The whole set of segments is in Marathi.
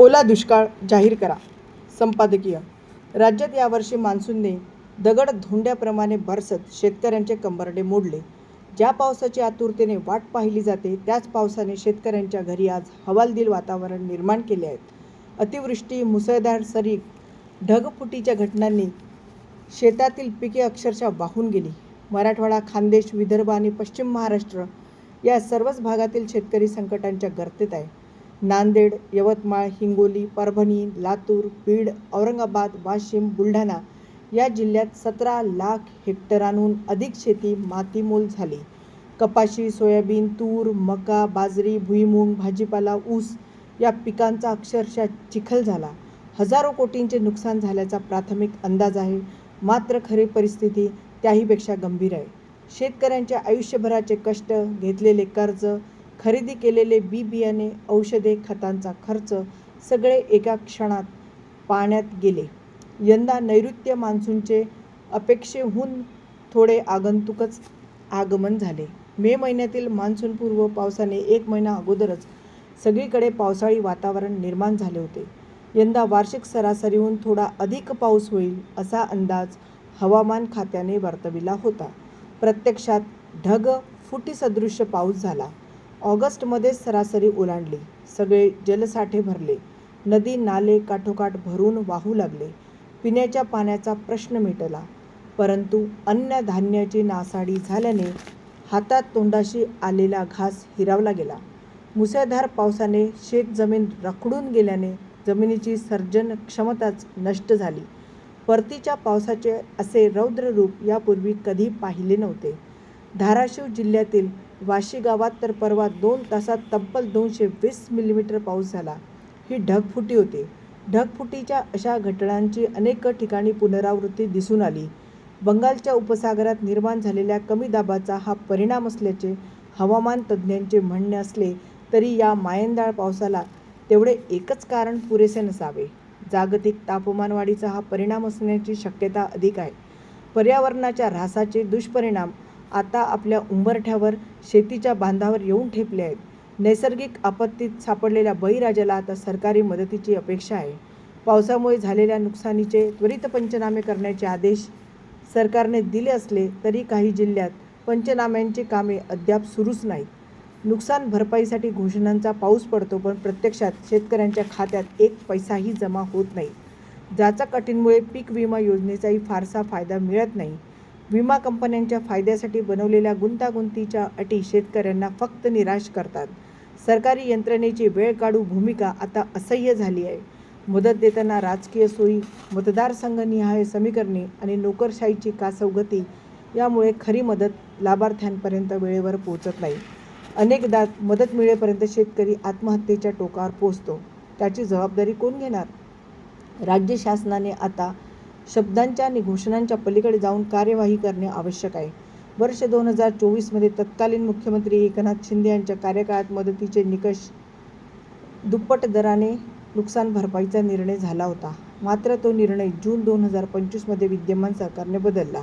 ओला दुष्काळ जाहीर करा. संपादकीय. राज्यात यावर्षी मान्सूनने दगड धोंड्याप्रमाणे बरसत शेतकऱ्यांचे कंबरडे मोडले. ज्या पावसाची आतुरतेने वाट पाहिली जाते त्याच पावसाने शेतकऱ्यांच्या घरी आज हवालदिल वातावरण निर्माण केले आहेत अतिवृष्टी मुसळधार सरी ढगफुटीच्या घटनांनी शेतातील पिके अक्षरशः वाहून गेली. मराठवाडा खानदेश विदर्भ आणि पश्चिम महाराष्ट्र या सर्वच भागातील शेतकरी संकटांच्या गर्तेत आहे. नांदेड यवतमाळ हिंगोली परभणी लातूर बीड औरंगाबाद वाशिम बुलढाणा या जिल्ह्यात सतरा लाख हेक्टरांहून अधिक शेती मातीमोल झाली. कपाशी सोयाबीन तूर मका बाजरी भुईमूग भाजीपाला ऊस या पिकांचा अक्षरशः चिखल झाला. हजारो कोटींचे नुकसान झाल्याचा प्राथमिक अंदाज आहे. मात्र खरी परिस्थिती त्याहीपेक्षा गंभीर आहे. शेतकऱ्यांच्या आयुष्यभराचे कष्ट घेतलेले कर्ज खरेदी केलेले बी बियाणे औषधे खतांचा खर्च सगळे एका क्षणात पाण्यात गेले. यंदा नैऋत्य मान्सूनचे अपेक्षेहून थोडे आगंतुकच आगमन झाले. मे महिन्यातील मान्सूनपूर्व पावसाने एक महिना अगोदरच सगळीकडे पावसाळी वातावरण निर्माण झाले होते. यंदा वार्षिक सरासरीहून थोडा अधिक पाऊस होईल असा अंदाज हवामान खात्याने वर्तविला होता. प्रत्यक्षात ढग फुटीसदृश्य पाऊस झाला. ऑगस्टमध्ये सरासरी ओलांडली. सगळे जलसाठे भरले. नदी नाले काठोकाठ भरून वाहू लागले. पिण्याच्या पाण्याचा प्रश्न मिटला. परंतु अन्नधान्याची नासाडी झाल्याने हातात तोंडाशी आलेला घास हिरावला गेला. मुसळधार पावसाने शेतजमीन रखडून गेल्याने जमिनीची सर्जन क्षमताच नष्ट झाली. परतीच्या पावसाचे असे रौद्र रूप यापूर्वी कधी पाहिले नव्हते. धाराशिव जिल्ह्यातील वाशी गावात तर परवा दोन तासात तब्बल दोनशे वीस मिलीमीटर पाऊस झाला. ही ढगफुटी होती. ढगफुटीच्या अशा घटनांची अनेक ठिकाणी पुनरावृत्ती दिसून आली. बंगालच्या उपसागरात निर्माण झालेल्या कमी दाबाचा हा परिणाम असल्याचे हवामान तज्ज्ञांचे म्हणणे असले तरी या मायंदाळ पावसाला तेवढे एकच कारण पुरेसे नसावे. जागतिक तापमानवाढीचा हा परिणाम असण्याची शक्यता अधिक आहे. पर्यावरणाच्या ऱ्हासाचे दुष्परिणाम आता आपल्या उंबरठ्यावर शेतीच्या बांधावर येऊन ठेपले आहेत. नैसर्गिक आपत्तीत सापडलेल्या बळीराजाला आता सरकारी मदतीची अपेक्षा आहे. पावसामुळे झालेल्या नुकसानीचे त्वरित पंचनामे करण्याचे आदेश सरकारने दिले असले तरी काही जिल्ह्यात पंचनाम्यांची कामे अद्याप सुरूच नाहीत. नुकसान भरपाईसाठी घोषणांचा पाऊस पडतो पण प्रत्यक्षात शेतकऱ्यांच्या खात्यात एक पैसाही जमा होत नाही. जाचाकटींमुळे पीक विमा योजनेचाही फारसा फायदा मिळत नाही. विमा कंपन्यांच्या फायद्यासाठी बनवलेल्या गुंतागुंतीच्या अटी शेतकऱ्यांना फक्त निराश करतात. सरकारी यंत्रणेची वेळ काढू भूमिका आता असह्य झाली आहे. मदत देताना राजकीय सोयी मतदारसंघनिहाय समीकरणे आणि नोकरशाहीची कासवगती यामुळे खरी मदत लाभार्थ्यांपर्यंत वेळेवर पोहोचत नाही. अनेकदा मदत मिळेपर्यंत शेतकरी आत्महत्येच्या टोकावर पोचतो त्याची जबाबदारी कोण घेणार? राज्य शासनाने आता शब्दांच्या आणि घोषणांच्या पलीकडे जाऊन कार्यवाही करणे आवश्यक आहे. वर्ष दोन हजार चोवीसमध्ये तत्कालीन मुख्यमंत्री एकनाथ शिंदे यांच्या कार्यकाळात मदतीचे निकष दुप्पट दराने नुकसान भरपाईचा निर्णय झाला होता. मात्र तो निर्णय जून दोन हजार पंचवीसमध्ये विद्यमान सरकारने बदलला.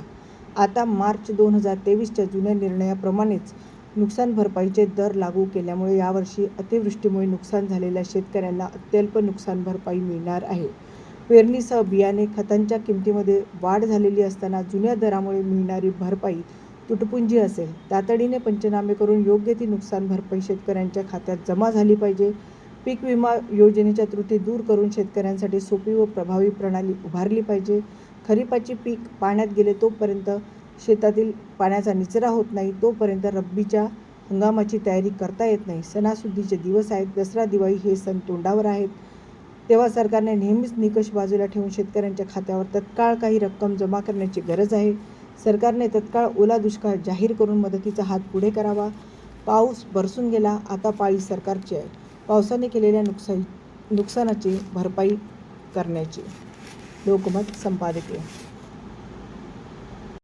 आता मार्च दोन हजार तेवीसच्या जुन्या निर्णयाप्रमाणेच नुकसान भरपाईचे दर लागू केल्यामुळे यावर्षी अतिवृष्टीमुळे नुकसान झालेल्या शेतकऱ्यांना अत्यल्प नुकसान भरपाई मिळणार आहे. पेरणीसह बियाणे खतांच्या किमतीमध्ये वाढ झालेली असताना जुन्या दरामुळे मिळणारी भरपाई तुटपुंजी असेल. तातडीने पंचनामे करून योग्य ती नुकसान भरपाई शेतकऱ्यांच्या खात्यात जमा झाली पाहिजे. पीक विमा योजनेच्या त्रुटी दूर करून शेतकऱ्यांसाठी सोपी व प्रभावी प्रणाली उभारली पाहिजे. खरीपाची पीक पाण्यात गेले तोपर्यंत शेतातील पाण्याचा निचरा होत नाही तोपर्यंत रब्बीच्या हंगामाची तयारी करता येत नाही. सणासुदीचे दिवस आहेत दसरा दिवाळी हे सण तोंडावर आहेत. तेव्हा सरकारने नेहमीच निकष बाजूला ठेवून शेतकऱ्यांच्या खात्यावर तत्काळ काही रक्कम जमा करण्याची गरज आहे. सरकारने तत्काळ ओला दुष्काळ जाहीर करून मदतीचा हात पुढे करावा. पाऊस बरसून गेला आता पाळी सरकारची आहे. पावसाने केलेल्या नुकसान नुकसानाची भरपाई करण्याची. लोकमत संपादकीय.